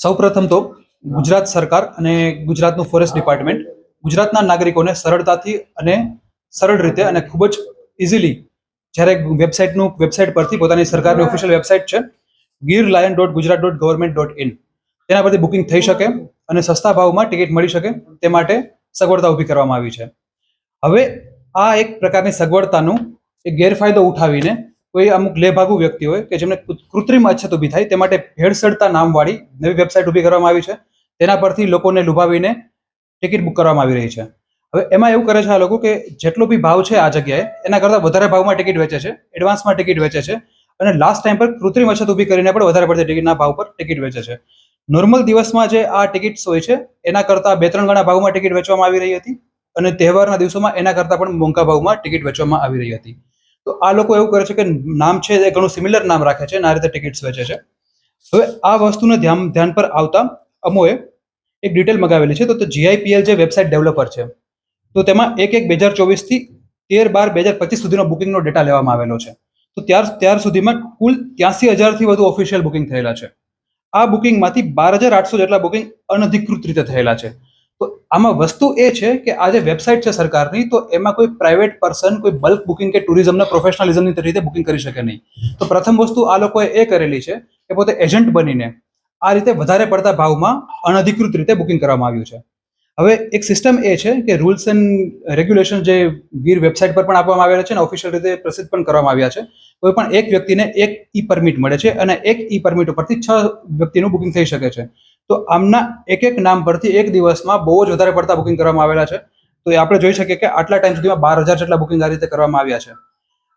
સૌપ્રથમ તો ગુજરાત સરકાર અને ગુજરાતનું ફોરેસ્ટ ડિપાર્ટમેન્ટ ગુજરાતના નાગરિકોને સરળતાથી અને સરળ રીતે અને ખૂબ જ ઇઝીલી જ્યારે વેબસાઇટનું વેબસાઇટ પરથી પોતાની સરકારની ઓફિશિયલ વેબસાઇટ છે Gir lion dot Gujarat dot government dot in તેના પરથી બુકિંગ થઈ શકે અને સસ્તા ભાવમાં ટિકિટ મળી શકે તે માટે સગવડતા ઊભી કરવામાં આવી છે. હવે આ એક પ્રકારની સગવડતાનું એક ગેરફાયદો ઉઠાવીને કોઈ અમુક લેભાગુ વ્યક્તિ હોય કે જેમને કૃત્રિમ અછત ઊભી થાય, તે માટે ભેળસેળતા નામવાળી નવી વેબસાઇટ ઊભી કરવામાં આવી છે. તેના પરથી લોકોને લુભાવીને ટિકિટ બુક કરવામાં આવી રહી છે. હવે એમાં એવું કરે છે આ લોકો કે જેટલો બી ભાવ છે આ જગ્યાએ, એના કરતાં વધારે ભાવમાં ટિકિટ વેચે છે એડવાન્સમાં ટિકિટ વેચે છે અને લાસ્ટ ટાઈમ પર કૃત્રિમ અછત ઊભી કરીને પણ વધારે પડતી ટિકિટના ભાવ પર ટિકિટ વેચે છે. નોર્મલ દિવસમાં જે આ ટિકિટ્સ હોય છે, એના કરતાં બે ત્રણ ગણા ભાવમાં ટિકિટ વેચવામાં આવી રહી હતી અને તહેવારના દિવસોમાં એના કરતાં પણ મોંઘા ભાવમાં ટિકિટ વેચવામાં આવી રહી હતી. તો આ લોકો એવું કરે છે કે નામ છે એ ઘણું સિમિલર નામ રાખે છે અને આ રીતે ટિકિટ્સ વેચે છે. હવે આ વસ્તુને ધ્યાન ધ્યાન પર આવતા અમોએ એક ડિટેલ મગાવેલી છે. તો તે જીઆઈપીએલ જે વેબસાઇટ ડેવલપર છે, તો તેમાં એક એક બે હજાર ચોવીસથી તેર બાર બે હજાર પચીસ સુધીનો બુકિંગનો ડેટા લેવામાં આવેલો છે. તો ત્યાર ત્યાર સુધીમાં કુલ ત્યાંસી હજારથી વધુ ઓફિશિયલ બુકિંગ થયેલા છે. આ બુકિંગમાંથી બાર હજાર આઠસો જેટલા બુકિંગ અનધિકૃત રીતે થયેલા છે. તો આમાં વસ્તુ એ છે કે આ જે વેબસાઇટ છે સરકારની, તો એમાં કોઈ પ્રાઇવેટ પર્સન કોઈ બલ્ક બુકિંગ કે ટુરિઝમને પ્રોફેશનલિઝમની રીતે બુકિંગ કરી શકે નહીં. તો પ્રથમ વસ્તુ આ લોકોએ એ કરેલી છે કે પોતે એજન્ટ બનીને આ રીતે વધારે પડતા ભાવમાં અનધિકૃત રીતે બુકિંગ કરવામાં આવ્યું છે. હવે એક સિસ્ટમ એ છે કે રૂલ્સ એન્ડ રેગ્યુલેશન જે ગીર વેબસાઇટ પર પણ આપવામાં આવેલા છે અને ઓફિશિયલ રીતે પ્રસિદ્ધ પણ કરવામાં આવ્યા છે. કોઈ પણ એક વ્યક્તિને એક ઈ પરમિટ મળે છે અને એક ઈ પરમિટ ઉપરથી છ વ્યક્તિનું બુકિંગ થઈ શકે છે. તો આમના એક એક નામ પરથી એક દિવસમાં બહુ જ વધારે પડતા બુકિંગ કરવામાં આવેલા છે. તો એ આપણે જોઈ શકીએ કે આટલા ટાઈમ સુધીમાં બાર હજાર જેટલા બુકિંગ આ રીતે કરવામાં આવ્યા છે.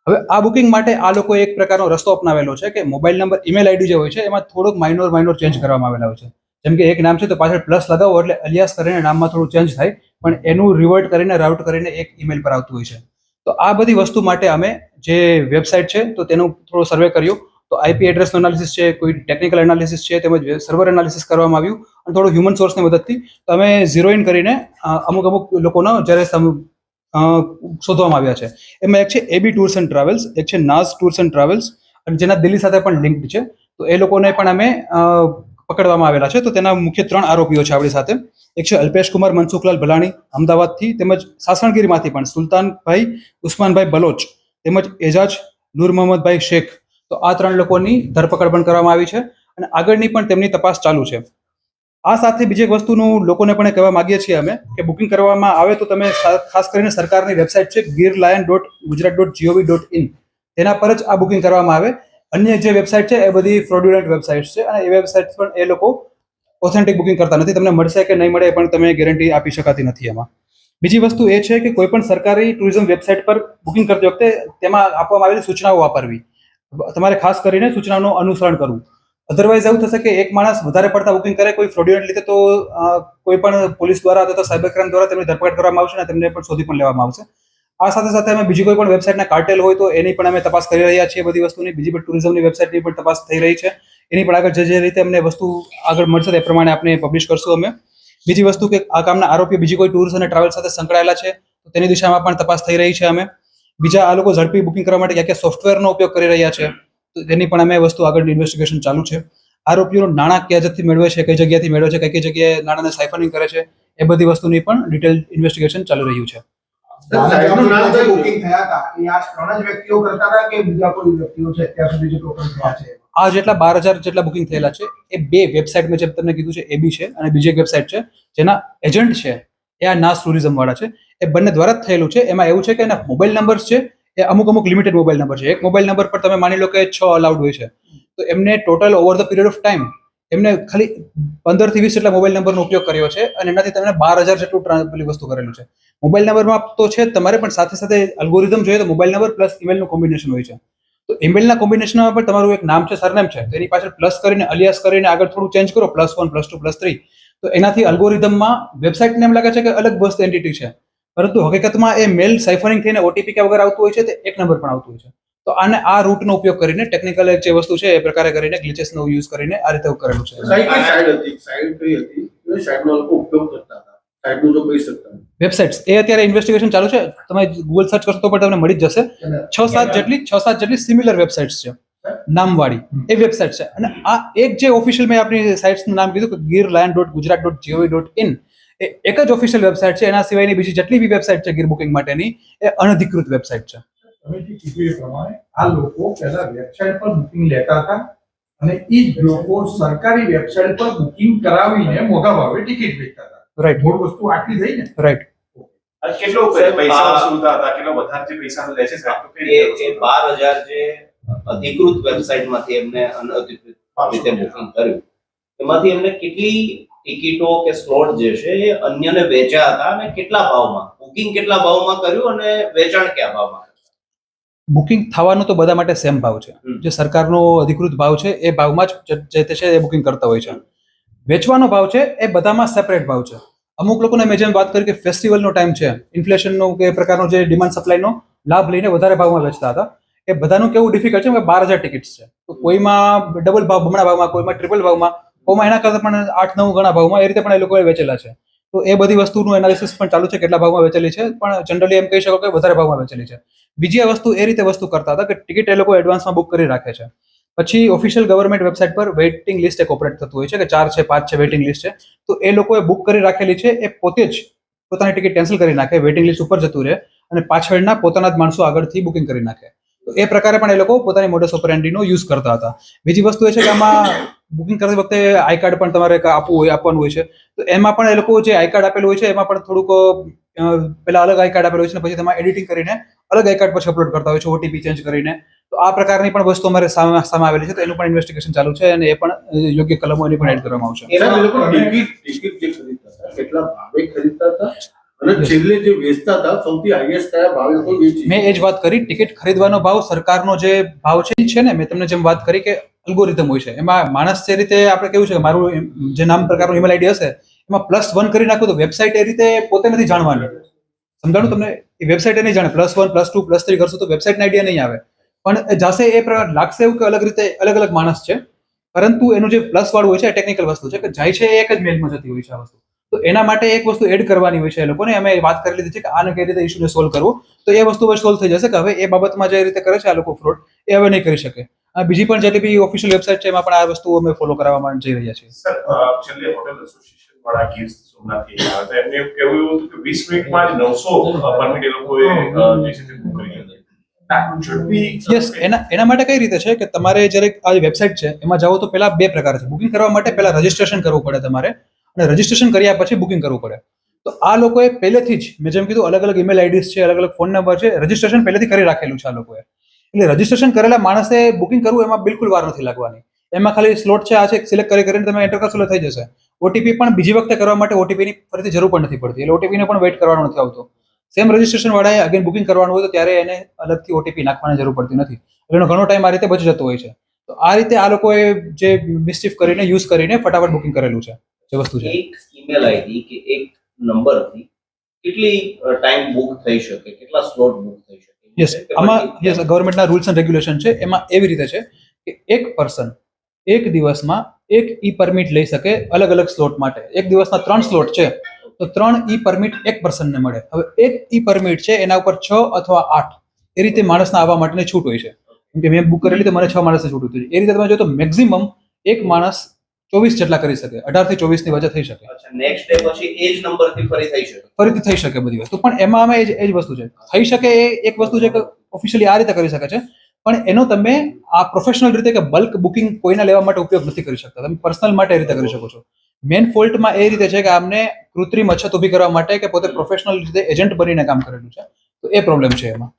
હવે આ બુકિંગ માટે આ લોકોએ એક પ્રકારનો રસ્તો અપનાવેલો છે કે મોબાઈલ નંબર ઈમેલ આઈડી જે હોય છે, એમાં થોડોક માઇનોર માઇનોર ચેન્જ કરવામાં આવેલા હોય છે. જેમ કે એક નામ છે તો પાછળ પ્લસ લગાવો એટલે અલિયાસ કરીને નામમાં થોડું ચેન્જ થાય, પણ એનું રિવર્ટ કરીને રાઉટ કરીને એક ઈમેલ પર આવતું હોય છે. તો આ બધી વસ્તુ માટે અમે જે વેબસાઇટ છે તો તેનું થોડો સર્વે કર્યું. તો આઈપી એડ્રેસનું એનાલિસિસ છે, કોઈ ટેકનિકલ એનાલિસિસ છે, તેમજ સર્વર એનાલિસિસ કરવામાં આવ્યું અને થોડું હ્યુમન સોર્સની મદદથી તમે ઝીરો ઇન કરીને અમુક અમુક લોકોના જ્યારે શોધવામાં આવ્યા છે. એમાં એક છે એબી ટૂર્સ એન્ડ ટ્રાવેલ્સ એક છે નાઝ ટૂર્સ એન્ડ ટ્રાવેલ્સ અને જેના દિલ્હી સાથે પણ લિંક્ડ છે. તો એ લોકોને પણ અમે પકડવામાં આવેલા છે. તો તેના મુખ્ય ત્રણ આરોપીઓ છે આપણી સાથે. એક છે અલ્પેશ કુમાર મનસુખલાલ ભલાણી, અમદાવાદથી, તેમજ સાસણગીરીમાંથી પણ સુલતાનભાઈ, ઉસ્માનભાઈ બલોચ, તેમજ એજાજ, નૂર મોહમ્મદભાઈ શેખ. તો આ ત્રણ લોકોની ધરપકડ પણ કરવામાં આવી છે અને આગળની પણ તેમની તપાસ ચાલુ છે. આ સાથે બીજી એક વસ્તુનું લોકોને પણ કહેવા માંગીએ છીએ અમે કે બુકિંગ કરવામાં આવે તો તમે ખાસ કરીને સરકારની વેબસાઇટ છે Gir lion dot Gujarat dot GOV dot in. તેના પર જ આ બુકિંગ કરવામાં આવે. અન્ય જે વેબસાઇટ છે એ બધી ફ્રોડ્યુલન્ટ વેબસાઇટ છે અને એ વેબસાઇટ પણ એ લોકો ઓથેન્ટિક બુકિંગ કરતા નથી. તમને મળશે કે નહીં મળે પણ તમે ગેરંટી આપી શકાતી નથી એમાં. બીજી વસ્તુ એ છે કે કોઈ પણ સરકારી ટુરિઝમ વેબસાઇટ પર બુકિંગ કરતી વખતે તેમાં આપવામાં આવેલી સૂચનાઓ વાપરવી. તમારે ખાસ કરીને સૂચનાનું અનુસરણ કરવું. અધરવાઇઝ એવું થશે કે એક માણસ વધારે પડતા બુકિંગ કરે, કોઈ ફ્રોડ્યુલન્ટ લીધે તો કોઈ પણ પોલીસ દ્વારા અથવા સાયબર ક્રાઇમ દ્વારા તેમની ધરપકડ કરવામાં આવશે અને તેમને પણ શોધી પણ લેવામાં આવશે. આ સાથે સાથે અમે બીજી કોઈ પણ વેબસાઇટના કાર્ટેલ હોય તો એની પણ અમે તપાસ કરી રહ્યા છીએ બધી વસ્તુની. બીજી પણ ટુરિઝમની વેબસાઇટની પણ તપાસ થઈ રહી છે. એની પણ આગળ જે જે રીતે અમને વસ્તુ આગળ મળશે તે પ્રમાણે આપણે પબ્લિશ કરશું અમે. બીજી વસ્તુ કે આ કામના આરોપી બીજી કોઈ ટૂર્સ અને ટ્રાવેલ સાથે સંકળાયેલા છે, તો તેની દિશામાં પણ તપાસ થઈ રહી છે અમે. બીજા આ લોકો ઝડપી બુકિંગ કરવા માટે ક્યાં ક્યાં સોફ્ટવેરનો ઉપયોગ કરી રહ્યા છે તો તેની પણ અમે વસ્તુ આગળ ઇન્વેસ્ટિગેશન ચાલુ છે. આરોપીઓનું નાણાં ક્યાં જથ્થી મેળવે છે કઈ જગ્યાથી મેળવે છે કઈ કઈ જગ્યાએ નાણાંને સાયફનિંગ કરે છે એ બધી વસ્તુની પણ ડિટેલ ઇન્વેસ્ટિગેશન ચાલુ રહ્યું છે. સાહેબનું નામ જે બુકિંગ થયા હતા. એ આ ત્રણ જ વ્યક્તિઓ કરતા હતા કે બીજા કોઈ વ્યક્તિઓ છે અત્યાર સુધી જે ટોટલ થયા છે? આ જેટલા બાર હજાર જેટલા બુકિંગ થયેલા છે એ બે વેબસાઇટ મેં જેમ તમને કીધું છે એ બી છે અને બીજી એક વેબસાઇટ છે જેના એજન્ટ છે એ આ નાસ ટુરિઝમ વાળા છે. એ બંને દ્વારા જ થયેલું છે. એમાં એવું છે કે એના મોબાઈલ નંબર છે, એ અમુક અમુક લિમિટેડ મોબાઈલ નંબર છે. એક મોબાઈલ નંબર પર તમે માની લો કે છ અલાઉડ હોય છે. તો એમને total over the period of time એમને ખાલી પંદરથી વીસ જેટલા મોબાઈલ નંબરનો ઉપયોગ કર્યો છે અને એનાથી તમને બાર હજાર જેટલું પેલી વસ્તુ કરેલું છે. મોબાઈલ નંબરમાં તો છે તમારે, પણ સાથે સાથે અલ્ગોરિધમ જોઈએ તો મોબાઈલ નંબર પ્લસ ઈમેલનું કોમ્બિનેશન હોય છે. તો ઈમેલના કોમ્બિનેશનમાં પણ તમારું એક નામ છે સરનેમ છે. તેની પાછળ પ્લસ કરીને અલિયાસ કરીને આગળ થોડું ચેન્જ કરો plus one plus two plus three તો એનાથી અલ્ગોરિધમમાં વેબસાઇટને એમ લાગે છે કે અલગ બસ એન્ટિટી છે. પરંતુ હકીકતમાં એ મેલ સાયફરિંગ થઈને ઓટીપી કે વગર આવતું હોય છે તે એક નંબર પણ આવતું હોય છે. તો આને આ રૂટનો ઉપયોગ કરીને ટેકનિકલ જે વસ્તુ છે એ પ્રકારે કરીને ગ્લિચેસનો યુઝ કરીને આ રીતે કરેલું છે. સાહેબ સાઇડ હતી સાઇડ હતી એ સાઇડનો લોકો ઉપયોગ કરતા હતા. સાઇડનું જો કહી શકતા વેબસાઇટ્સ એ અત્યારે ઇન્વેસ્ટિગેશન ચાલુ છે. તમે ગૂગલ સર્ચ કરશો તો પણ તમને મળી જ જશે. છ સાત જેટલી છ સાત જેટલી સિમિલર વેબસાઇટ્સ છે. નામવાળી. એ વેબસાઇટ છે. અને આ એક જે ઓફિશિયલ મેં આપણી સાઇટ્સનું નામ કીધું કે Gir lion dot Gujarat dot GOV dot in એ એક જ ઓફિશિયલ વેબસાઇટ છે એના સિવાયની બીજી જેટલી બી વેબસાઇટ છે ગીર બુકિંગ માટેની એ અનધિકૃત વેબસાઇટ છે. તમે જે કીધું એ પ્રમાણે આ લોકો પહેલા વેબસાઇટ પર બુકિંગ લેતા હતા અને એ જ લોકો સરકારી વેબસાઇટ પર બુકિંગ કરાવીને મોટા ભાવે ટિકિટ વેચતા હતા. રાઈટ મૂળ વસ્તુ આટલી થઈ ને? રાઈટ કેટલો પૈસા વસૂલતા હતા? કેટલો વધારે જે પૈસા લે છે સાહેબ? એ બાર હજાર જે અધિકૃત વેબસાઇટમાંથી એમને અનઅધિકૃત રીતે બુકિંગ કર્યું. એમાંથી એમને કેટલી ટિકિટો કે સ્લોટ જે છે એ અન્યને વેચ્યા હતા અને કેટલા ભાવમાં? બુકિંગ કેટલા ભાવમાં કર્યું અને વેચાણ કયા ભાવમાં બુકિંગ થવાનો તો બધા માટે સેમ ભાવ છે. જે સરકારનો અધિકૃત ભાવ છે એ ભાવમાં જ જે- તે છે એ બુકિંગ કરતા હોય છે. વેચવાનો ભાવ છે એ બધામાં સેપરેટ ભાવ છે. અમુક લોકોને મેં જેમ વાત કરી કે ફેસ્ટિવલનો ટાઈમ છે ઇન્ફ્લેશનનો કે પ્રકારનો જે ડિમાન્ડ સપ્લાયનો લાભ લઈને વધારે ભાવમાં વેચતા હતા. એ બધાનું કેવું ડિફિકલ્ટ છે કે બાર હજાર ટિકિટ્સ છે. તો કોઈમાં ડબલ ભાવ બમણા ભાવમાં કોઈમાં ટ્રિપલ ભાવમાં કોઈમાં એના કરતાં પણ આઠ, નવ ગણા ભાવમાં એ રીતે પણ એ લોકોએ વેચેલા છે. તો એ બધી વસ્તુનું એનાલિસિસ પણ ચાલુ છે, કેટલા ભાવમાં વેચેલી છે, પણ જનરલી એમ કહી શકો કે વધારે ભાવમાં વેચેલી છે. બીજી વસ્તુ એ રીતે વસ્તુ કરતા હતા કે ટિકિટ એ લોકો એડવાન્સમાં બુક કરી રાખે છે. પછી ઓફિશિયલ ગવર્મેન્ટ વેબસાઇટ પર વેઇટિંગ લિસ્ટ એક ઓપરેટ થતું હોય છે કે ચાર છે, પાંચ છે વેઇટિંગ લિસ્ટ છે. તો એ લોકોએ બુક કરી રાખેલી છે, એ પોતે જ પોતાની ટિકિટ કેન્સલ કરી નાખે વેઇટિંગ લિસ્ટ ઉપર જતું રહે અને પાછળના પોતાના જ માણસો આગળથી બુકિંગ કરી નાખે. તો એ પ્રકારે પણ એ લોકો પોતાની મોડસ ઓપરેન્ડીનો યુઝ કરતા હતા. બીજી વસ્તુ એ છે કે આમાં બુકિંગ કરતી વખતે આઈ કાર્ડ પણ તમારે આપવું હોય આપવાનું હોય છે. તો એમાં પણ એ લોકો જે આઈ કાર્ડ આપેલું હોય છે એમાં પણ થોડુંક પેલા અલગ આઈ કાર્ડ આપેલું હોય છે પછી તેમાં એડિટિંગ કરીને અલગ આઈ કાર્ડ પછી અપલોડ કરતા હોય છે ઓટીપી ચેન્જ કરીને. તો આ પ્રકારની પણ વસ્તુ અમારે સામે સામે આવેલી છે તો એનું પણ ઇન્વેસ્ટિગેશન ચાલુ છે અને એ પણ યોગ્ય કલમો એની પણ એડ કરવામાં આવશે. એના લોકો ટિકિટ ટિકિટ જે ખરીદતા હતા કેટલા ભાવે ખરીદતા હતા? અને છેલ્લે જે વેચતા હતા સૌથી હાઈએસ્ટ કયા ભાવે લોકો વેચી? મેં એ જ વાત કરી ટિકિટ ખરીદવાનો ભાવ સરકારનો જે ભાવ છે ને. મેં તમને જેમ વાત કરી કે અલ્ગોરિધમ હોય છે. એમાં માણસ જે રીતે આપણે કેવું છે મારું જે નામ પ્રકારનું ઈમેલ આઈડી હશે, એમાં પ્લસ વન કરી નાખું તો વેબસાઇટ એ રીતે પોતે નથી જાણવાની. સમજાણું તમને? એ વેબસાઇટ એ નહીં જાણે. Plus one plus two plus three કરશો તો વેબસાઇટના આઈડિયા નહીં આવે. પણ જાશે એ પ્રકાર લાગશે એવું કે અલગ રીતે અલગ અલગ માણસ છે. પરંતુ એનું જે પ્લસ વાળું હોય છે, એ ટેકનિકલ વસ્તુ છે કે જાય છે એ એક જ મેલમાં જતી હોય છે આ વસ્તુ. તો એના માટે એક વસ્તુ એડ કરવાની હોય છે એ લોકોને. અમે વાત કરી લીધી છે કે આને કઈ રીતે ઇસ્યુને સોલ્વ કરવો. તો એ વસ્તુ સોલ્વ થઈ જશે કે હવે એ બાબતમાં જે રીતે કરે છે આ લોકો ફ્રોડ એ હવે નહીં કરી શકે. બીજી પણ જેટલી બી ઓફિશિયલ વેબસાઇટ છે એમાં પણ આ વસ્તુ અમે ફોલો કરાવવા જઈ રહ્યા છીએ. સર છેલ્લે હોટેલ એસોસિએશન વાળા ગીર હતા. એમને કેવું એવું હતું કે વીસ મિનિટમાં જ નવસો પરમિટ એ લોકોએ જે છે તે બુક કરી યસ એના એના માટે કઈ રીતે છે કે તમારે જ્યારે આ વેબસાઇટ છે એમાં જાઓ તો પેલા બે પ્રકાર છે. બુકિંગ કરવા માટે પહેલા રજીસ્ટ્રેશન કરવું પડે તમારે અને રજીસ્ટ્રેશન કર્યા પછી બુકિંગ કરવું પડે. તો આ લોકોએ પહેલેથી જ મેં જેમ કીધું અલગ અલગ ઈમેલ આઈડીસ છે અલગ અલગ ફોન નંબર છે રજીસ્ટ્રેશન પહેલેથી કરી રાખેલું છે આ લોકોએ. એટલે રજીસ્ટ્રેશન કરેલા માણસે બુકિંગ કરવું એમાં બિલકુલ વાર નથી લાગવાની. એમાં ખાલી સ્લોટ છે, આ છે સિલેક્ટ કરી કરીને તમે એન્ટર કરશો થઈ જશે. ઓટીપી પણ બીજી વખતે કરવા માટે ઓટીપીની ફરીથી જરૂર પણ નથી પડતી. એટલે ઓટીપીને પણ વેઇટ કરવાનો નથી આવતો. સેમ રજીસ્ટ્રેશન વાળાએ અગેન બુકિંગ કરવાનું હોય તો ત્યારે એને અલગથી ઓટીપી નાખવાની જરૂર પડતી નથી. એટલે એનો ઘણો ટાઈમ આ રીતે બચી જતો હોય છે. તો આ રીતે આ લોકોએ જે મિસ્ટીફ કરીને યુઝ કરીને ફટાફટ બુકિંગ કરેલું છે, જે વસ્તુ છે. એક ઈમેલ આઈડી કે એક નંબરથી કેટલી ટાઈમ બુક થઈ શકે, કેટલા સ્લોટ બુક થઈ શકે? યસ આમાં યસ ગવર્મેન્ટના રૂલ્સ એન્ડ રેગ્યુલેશન છે એમાં એવી રીતે છે કે એક પર્સન એક દિવસમાં એક ઈ પરમિટ લઈ શકે અલગ અલગ સ્લોટ માટે. એક દિવસના ત્રણ સ્લોટ છે તો ત્રણ ઈ પરમિટ એક પર્સનને મળે. હવે એક ઈ પરમિટ છે એના ઉપર છ અથવા આઠ એ રીતે માણસના આવવા માટેની છૂટ હોય છે. કેમ કે મેં બુક કરેલી તો મને છ માણસને છૂટ હતી. એ રીતે તમે જો તો મેક્ઝિમમ એક માણસ ચોવીસ જેટલા કરી શકે. અઢારથી ચોવીસની વચ્ચે થઈ શકે. નેક્સ્ટ ડે પછી એ જ નંબરથી ફરી થઈ શકે. ફરીથી થઈ શકે બધી વસ્તુ. પણ એમાં અમે એ જ એ જ વસ્તુ છે. થઈ શકે એ એક વસ્તુ છે કે ઓફિશિયલી આ રીતે કરી શકે છે. પણ એનો તમે આ પ્રોફેશનલ રીતે કે બલ્ક બુકિંગ કોઈના લેવા માટે ઉપયોગ નથી કરી શકતા. તમે પર્સનલ માટે એ રીતે કરી શકો છો. મેન ફોલ્ટમાં એ રીતે છે કે આમને કૃત્રિમ અછત ઊભી કરવા માટે કે પોતે પ્રોફેશનલ રીતે એજન્ટ બનીને કામ કરેલું છે. તો એ પ્રોબ્લેમ છે એમાં.